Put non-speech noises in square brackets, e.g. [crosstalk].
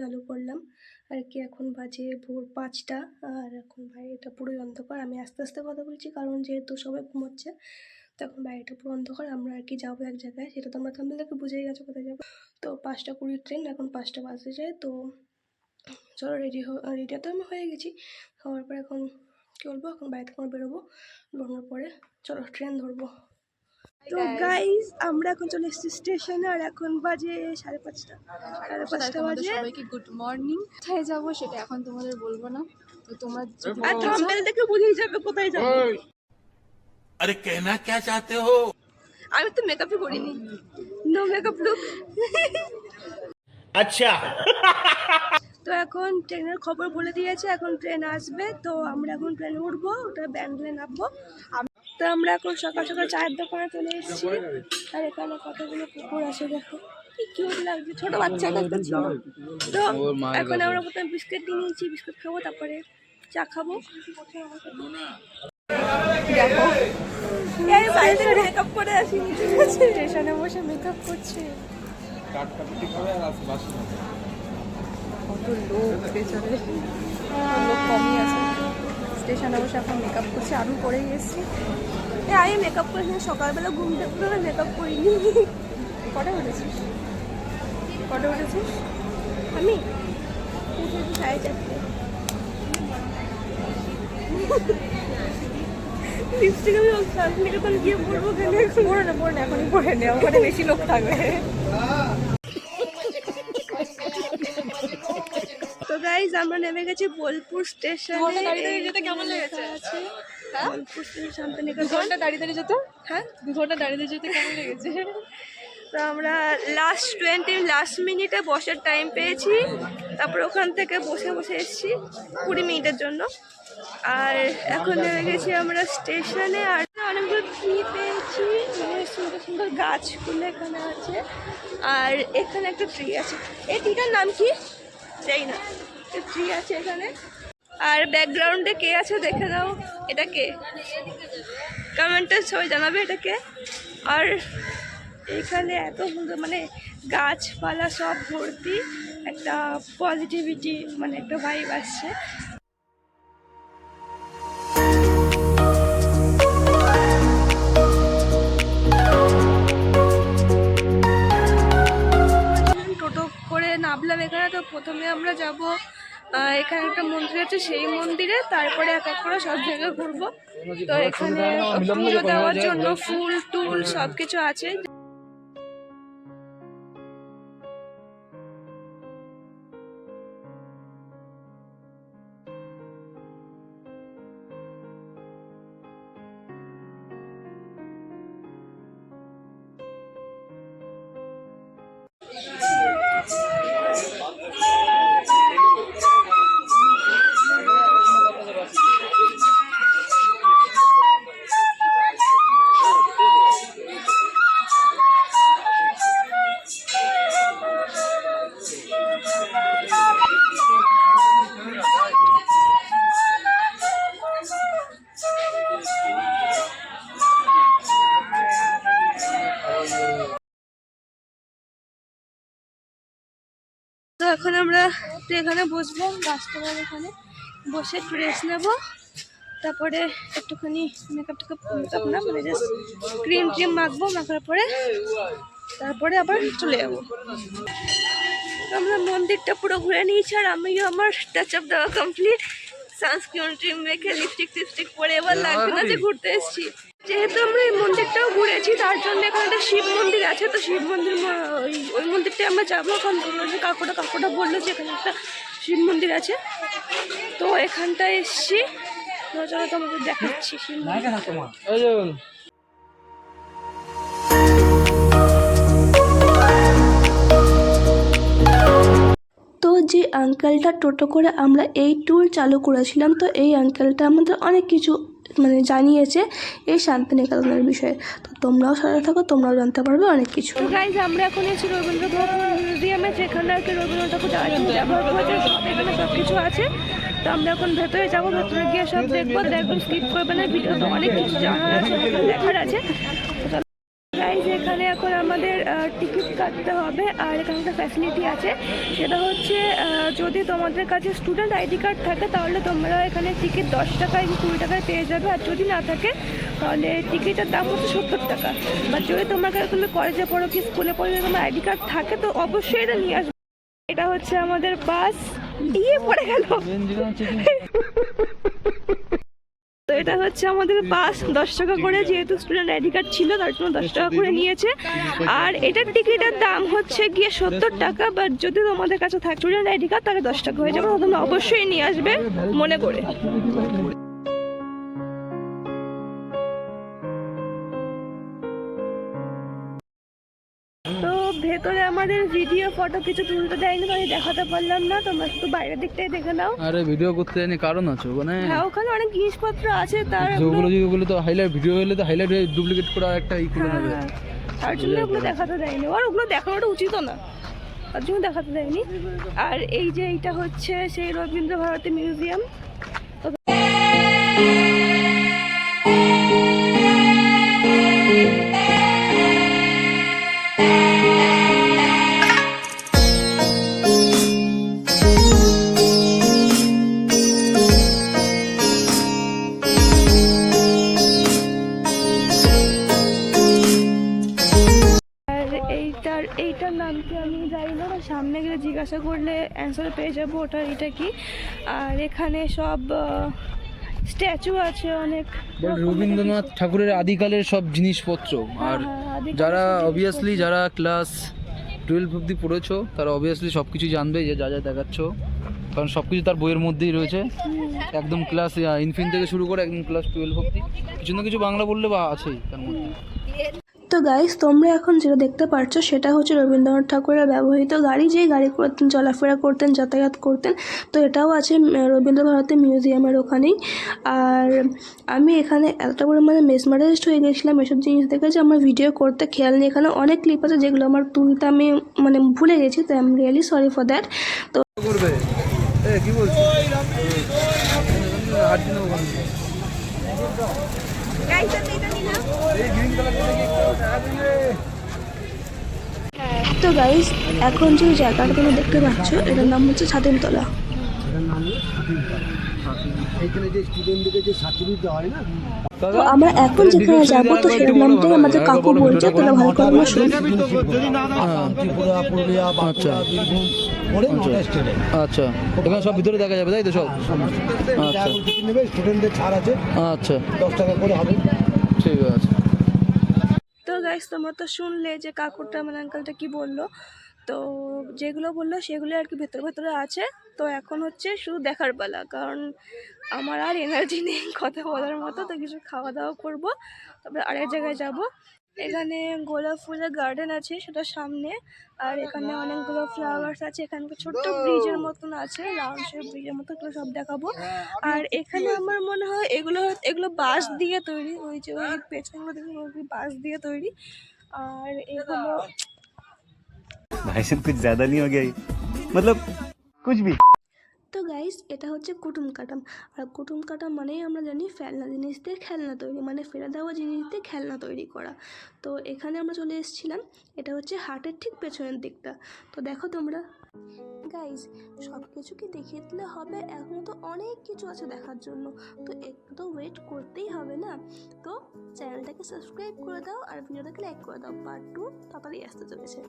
চালু করলাম। আর কি, এখন বাজে ভোর পাঁচটা। আর এখন বাইরেটা পুরোই অন্ধকার। আমি আস্তে আস্তে কথা বলছি, কারণ যেহেতু সবাই ঘুমোচ্ছে, তো এখন বাইরেটা পুরো অন্ধকার। আমরা আর কি যাব এক জায়গায়। সেটা তোমরা থামলে দেখে বুঝেই গেছো কোথায় যাব। তো পাঁচটা কুড়ির ট্রেন, এখন পাঁচটা বাজে যায়। তো চলো রেডি রেডি তো আমি হয়ে গেছি। হওয়ার পর এখন কী বলব? এখন বাইরে থেকে বেরোবো, বেরোনোর পরে চলো ট্রেন ধরবো। তো গাইজ আমরা এখন চলে এসেছি স্টেশনে আর এখন বাজে সাড়ে পাঁচটা। সাড়ে পাঁচটা বাজে। সবাইকে গুড মর্নিং কোথায় যাব সেটা এখন তোমাদের বলব না। তো তোমরা আর থাম্বনেল দেখে বুঝেই যাবে কোথায় যাব। আরে কেনা কে চাইতে হো? আমি তো মেকআপই করিনি নো মেকআপ লুক আচ্ছা। তো এখন ট্রেনের খবর বলে দিয়েছে এখন ট্রেন আসবে। তো আমরা এখন ট্রেনে উঠবো ওটা ব্যান্ডলে নামবো। তো আমরা এখন সকাল সকাল চায়ের দোকানে চলে এসেছি। আর এখানে কতগুলো কুকুর আছে দেখো। কি লাগছে। ছোট বাচ্চা তো এখন আমরা প্রথমে নিয়েছি, বিস্কুট খাব, তারপরে চা খাব। করে আসি স্টেশনে বসে করছে। কত লোক কমই আছে। স্টেশনে বসে এখন মেকআপ করছি আমি করেই এসেছি আমি মেকআপ করিনি সকালবেলা ঘুম থেকে মেকআপ করিনি। কটা উঠেছিস? কটা উঠেছিস? আমি? সাড়ে চারটে। লিপস্টিক আমি শান্তিনিকেতন গিয়ে পড়ব কেন পড়ে না পড়ে না, এখনই পড়ে নে ওখানে বেশি লোক থাকবে তো গাইজ আমরা নেমে গেছি বোলপুর স্টেশনে। যেতে কেমন লেগেছে? হ্যাঁ? বোলপুর স্টেশন শান্তিনিকেতন। ঘণ্টা দাঁড়িয়ে দাঁড়িয়ে যেতে? হ্যাঁ? দু ঘণ্টা দাঁড়িয়ে দাঁড়িয়ে যেতে কেমন লেগেছে? তো আমরা লাস্ট টোয়েন্টি লাস্ট মিনিটে বসার টাইম পেয়েছি। তারপর ওখান থেকে বসে বসে এসেছি কুড়ি মিনিটের জন্য। আর এখন নেমে গেছি আমরা স্টেশনে। আর অনেকগুলো ট্রি পেয়েছি। মানে সুন্দর সুন্দর গাছগুলো এখানে আছে। আর এখানে একটা ট্রি আছে। এই ট্রিটার নাম কি? সেই না। ট্রি আছে এখানে। আর ব্যাকগ্রাউন্ডে কে আছে দেখে দাও এটা কে? কমেন্টে সবাই জানাবে এটা কে। আর এখানে এত সুন্দর মানে গাছপালা সব ভর্তি, একটা পজিটিভিটি মানে একটা ভাইব আসছে। টোটো করে নামলাম এখানে, তো প্রথমে আমরা যাব এখানে একটা মন্দির আছে সেই মন্দিরে তারপরে এক এক করে সব জায়গায় ঘুরবো। তো এখানে পুজো দেওয়ার জন্য ফুল টুল সব কিছু আছে। একটু এখানে বসবো গাছতলার এখানে বসে রেস্ট নেব। তারপরে একটুখানি মেকআপ টেকআপ মেকআপ না মানে জাস্ট ক্রিম ট্রিম মাখবো মাখার পরে তারপরে আবার চলে যাব। আমরা মন্দিরটা পুরো ঘুরে নিয়েছি আর আমিও আমার টাচ আপ দেওয়া কমপ্লিট সানস্ক্রিন ট্রিম মেখে লিপস্টিক টিপস্টিক পরে এবার লাগবে না যে ঘুরতে এসেছি। যেহেতু আমরা এই মন্দিরটাও ঘুরেছি তার জন্য এখানে একটা শিব মন্দির আছে। তো শিব মন্দির ম- ওই ওই মন্দিরটায় আমরা যাব। যে কাকুটা কাকুটা বলল যে এখানে একটা শিব মন্দির আছে। তো এখানটায় এসছি। তো চলো তোমাকে দেখাচ্ছি শিব মন্দির। তো যে আঙ্কেলটা টোটো করে আমরা এই ট্যুর চালু করেছিলাম তো এই আঙ্কেলটা আমাদের অনেক কিছু মানে জানিয়েছে এই শান্তিনিকেতনের বিষয়ে। তো তোমরাও সাথে থাকো, তোমরাও জানতে পারবে অনেক কিছু। আমরা এখন এসেছি রবীন্দ্রনাথ মিউজিয়ামে যেখানে আর কি রবীন্দ্র ঠাকুর ব্যবহার এখানে সব কিছু আছে। তো আমরা এখন ভেতরে যাব, ভেতরে গিয়ে সব দেখব দেখব স্কিপ করবে না ভিডিও তো অনেক কিছু জানার আছে দেখার আছে। এখানে আমাদের টিকিট কাটতে হবে আর এখানে একটা ফ্যাসিলিটি আছে। সেটা হচ্ছে যদি তোমাদের কাছে স্টুডেন্ট আইডি কার্ড থাকে তাহলে তোমরা এখানে টিকিট দশ টাকায় কুড়ি টাকায় পেয়ে যাবে। আর যদি না থাকে তাহলে টিকিটের দাম হচ্ছে সত্তর টাকা। বা যদি তোমার কাছে তুমি কলেজে পড়ো কি স্কুলে পড়ো যদি তোমার আইডি কার্ড থাকে তো অবশ্যই এটা নিয়ে আসবে। এটা হচ্ছে আমাদের বাস ইয়ে পড়ে গেল। [laughs] তো এটা হচ্ছে আমাদের পাস, দশ টাকা করে যেহেতু স্টুডেন্ট আইডি কার্ড ছিল, তার জন্য দশ টাকা করে নিয়েছে। আর এটার টিকিটের দাম হচ্ছে গিয়ে সত্তর টাকা বাট যদি তোমাদের কাছে থাকে স্টুডেন্ট আইডি কার্ড তাহলে দশ টাকা হয়ে যাবে। তোমরা অবশ্যই নিয়ে আসবে, মনে করে। তো ভেতরে আমাদের ভিডিও ফটো কিছু তুলতে দেয়নি আমি দেখাতে পারলাম না। তোমরা শুধু বাইরের দিকটাই দেখে নাও। আরে ভিডিও করতে জানি কারণ আছে ওখানে। হ্যাঁ ওখানে অনেক জিনিসপত্র আছে তার ওগুলো যদি ওগুলো তো হাইলাইট ভিডিও হলে তো হাইলাইট ডুপ্লিকেট করা একটা ই করে নেবে হ্যাঁ, তার জন্য ওগুলো দেখাতে দেয়নি। আর ওগুলো দেখানোটা উচিত না। তার জন্য দেখাতে দেয়নি। আর এই যে এইটা হচ্ছে সেই রবীন্দ্র ভারতী মিউজিয়াম সামনে গেলে জিজ্ঞাসা করলে অ্যান্সার পেয়ে যাব ওটা এটা কি? আর এখানে সব স্ট্যাচু আছে অনেক রবীন্দ্রনাথ ঠাকুরের আদিকালের সব জিনিসপত্র। আর হ্যাঁ, যারা অবভিয়াসলি যারা ক্লাস টুয়েলভ অব্দি পড়েছো তারা অবভিয়াসলি সব কিছু জানবে যে যা যা দেখাচ্ছ। কারণ সব কিছু তার বইয়ের মধ্যেই রয়েছে। একদম ক্লাস ইনফিন থেকে শুরু করে একদম ক্লাস টুয়েলভ অব্দি কিছু না কিছু বাংলা বললে বা আছেই তার মধ্যে। তো গাইস তোমরা এখন যেটা দেখতে পারছ সেটা হচ্ছে রবীন্দ্রনাথ ঠাকুরের ব্যবহৃত গাড়ি। যেই গাড়ি করতেন চলাফেরা করতেন যাতায়াত করতেন তো এটাও আছে উম, রবীন্দ্র ভারতী মিউজিয়ামের ওখানেই। আর আমি এখানে এতটা পরিমাণে মেসমারাইজড হয়ে গেছিলাম এসব জিনিস দেখে যে আমার ভিডিও করতে খেয়াল নেই। এখানে অনেক ক্লিপ আছে যেগুলো আমার তুলতে আমি মানে ভুলে গেছি তো I am really sorry for that তো কি তো গাইস এখন যে জায়গাটা তোমরা দেখতে পাচ্ছ এটার নাম হচ্ছে ছাতিমতলা এখানে যে স্টুডেন্টদেরকে যে সার্টিফিকেট দেওয়া হয় না? তো আমরা এখন যেখানে যাব তো সেটার নামটাই আমাদের কাকু বলছে ভালো করে শুনো। আসাম ত্রিপুরা পুরুলিয়া আচ্ছা। স্টেটে আচ্ছা। এখানে সব ভিতরে দেখা যাবে তাই তো সব? আচ্ছা। স্টুডেন্টদের ছাড় আছে। আচ্ছা। দশ টাকা করে হবে। ঠিক আছে। তো গাইস তোমরা তো শুনলে যে কাকুরটা মানে আঙ্কালটা কি বলল? তো যেগুলো বলল সেগুলো আর কি ভেতরে ভেতরে আছে। তো এখন হচ্ছে শুধু দেখার পালা কারণ আমার আর এনার্জি নেই [laughs] কথা বলার মতো তো কিছু খাওয়া দাওয়া করব। তারপরে আরেক জায়গায় যাব। এখানে গোলাপ ফুলের গার্ডেন আছে সেটা সামনে আর এখানে অনেকগুলো ফ্লাওয়ার্স আছে। এখানে ছোট্ট ব্রিজের মতন আছে রাউন্ড শেপ ব্রিজের মতো এগুলো সব দেখাবো। আর এখানে আমার মনে হয় এগুলো এগুলো বাঁশ দিয়ে তৈরি ওই যে ওই পেছনগুলো দেখুন ওই বাঁশ দিয়ে তৈরি। আর এগুলো ভাই সব কিছু জ্যাদা নিয়ে গেই মতলব কুছ ভি তো গাইস এটা হচ্ছে কুটুম কাটাম। আর কুটুম কাটাম মানে আমরা জানি ফেলনা জিনিস দিয়ে খেলনা তৈরি মানে ফেলা দেওয়া জিনিস দিয়ে খেলনা তৈরি করা। তো এখানে আমরা চলে এসেছিলাম, এটা হচ্ছে হাটের ঠিক পেছনের দিকটা। তো দেখো তোমরা। গাইজ সব কিছু কি দেখিয়ে দিলে হবে? এখনও তো অনেক কিছু আছে দেখার জন্য। তো একটু তো ওয়েট করতেই হবে না। তো চ্যানেলটাকে সাবস্ক্রাইব করে দাও আর ভিডিওটাকে লাইক করে দাও। পার্ট টু তাড়াতাড়ি আসতে চলেছে।